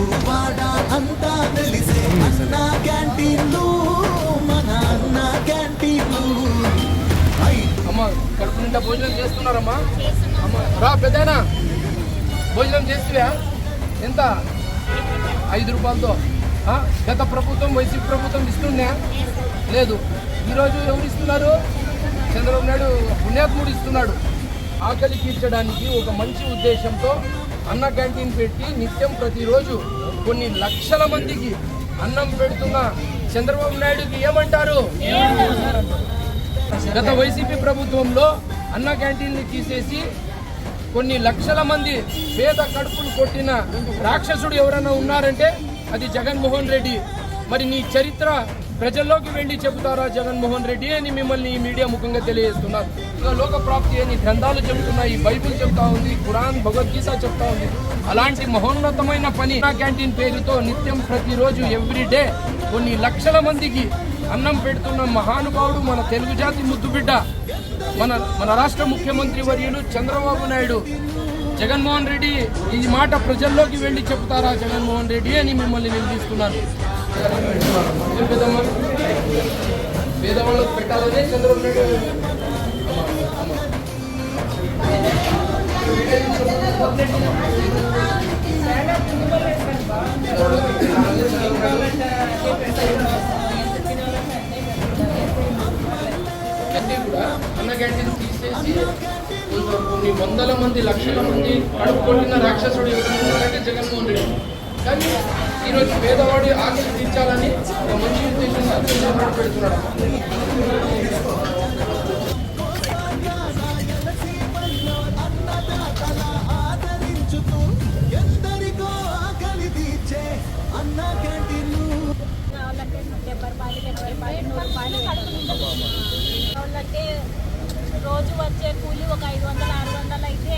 ఊరు వాడ అంతా తెలిసే అన్న క్యాంటీన్లు మన అన్న క్యాంటీన్లు. కడుపు నిండా భోజనం చేస్తున్నారమ్మా. అమ్మ రా పెద్దనా భోజనం చేస్తువా ఎంత? ఐదు రూపాయలతో. ఆ? గత ప్రభుత్వం వైసీపీ ప్రభుత్వం ఇస్తుందా? లేదు. ఈరోజు ఎవరు ఇస్తున్నారు? చంద్రబాబు నాయుడు పుణ్యాత్ముడు ఇస్తున్నాడు. ఆకలి తీర్చడానికి ఒక మంచి ఉద్దేశంతో అన్న క్యాంటీన్ పెట్టి నిత్యం ప్రతిరోజు కొన్ని లక్షల మందికి అన్నం పెడుతున్న చంద్రబాబు నాయుడుకి ఏమంటారు? గత వైసీపీ ప్రభుత్వంలో అన్న క్యాంటీన్ని తీసేసి కొన్ని లక్షల మంది పేద కడుపులు కొట్టిన రాక్షసుడు ఎవరైనా ఉన్నారంటే అది జగన్మోహన్ రెడ్డి. మరి నీ చరిత్ర ప్రజల్లోకి వెళ్ళి చెబుతారా జగన్మోహన్ రెడ్డి అని మిమ్మల్ని ఈ మీడియా ముఖంగా తెలియజేస్తున్నారు. లోక ప్రాప్తి అని గ్రంథాలు చెబుతున్నాయి బైబిల్ చెప్తా ఉంది ఖురాన్ భగవద్గీత చెప్తా ఉంది. అలాంటి మహోన్నతమైన పని క్యాంటీన్ పేరుతో నిత్యం ప్రతిరోజు ఎవ్రీడే కొన్ని లక్షల మందికి అన్నం పెడుతున్న మహానుభావుడు మన తెలుగు జాతి ముద్దుబిడ్డ మన మన రాష్ట్ర ముఖ్యమంత్రి వర్యులు చంద్రబాబు నాయుడు. జగన్మోహన్ రెడ్డి ఈ మాట ప్రజల్లోకి వెళ్ళి చెప్తారా జగన్మోహన్ రెడ్డి అని మిమ్మల్ని నిలదీస్తున్నాను పేదవాళ్ళకు పెట్టాలనే చంద్రబాబు నాయుడు కూడా అన్న క్యాంటీన్ తీసేసి కొన్ని వందల మంది లక్షల మంది కడుపు కొట్టిన రాక్షసుడు ఎవరంటే జగన్మోహన్ రెడ్డి. కానీ ఈరోజు పేదవాడి ఆకలి తీర్చాలని ఒక మంచి ఉద్దేశంగా చంద్రబాబు పెడుతున్నాడు రోజు వచ్చే కూలి ఒక ఐదు వందలు ఆరు వందలు అయితే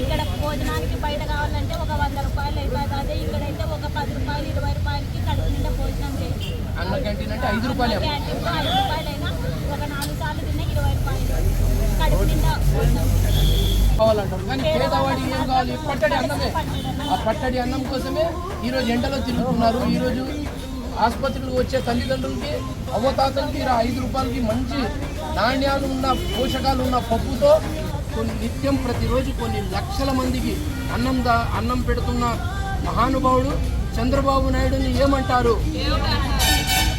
ఇక్కడ భోజనానికి బయట కావాలంటే ఒక వంద రూపాయలు అవుతుంది అదే ఇక్కడైతే ఒక పది రూపాయలు ఇరవై రూపాయలకి కడుపు నిండా భోజనం చేయొచ్చు అన్న క్యాంటీన్ అంటే ఐదు రూపాయలే. క్యాంటీన్లో ఐదు రూపాయలైనా ఒక నాలుగు సార్లు తిన్నా ఇరవై రూపాయలు. కడుపు నిండా భోజనం. కావాలంటారు. కానీ పేదవాడికి ఏం కావాలి? పట్టడి అన్నమే. ఆ పట్టడి అన్నం కోసమే ఈరోజు ఎండలో తిరుగుతున్నారు. ఈరోజు ఆసుపత్రికి వచ్చే తల్లిదండ్రులకి అవ్వతాతలకి ఐదు రూపాయలకి మంచి నాణ్యాలు ఉన్న పోషకాలు ఉన్న పప్పుతో కొన్ని నిత్యం ప్రతిరోజు కొన్ని లక్షల మందికి అన్నం దా అన్నం పెడుతున్న మహానుభావుడు చంద్రబాబు నాయుడుని ఏమంటారు?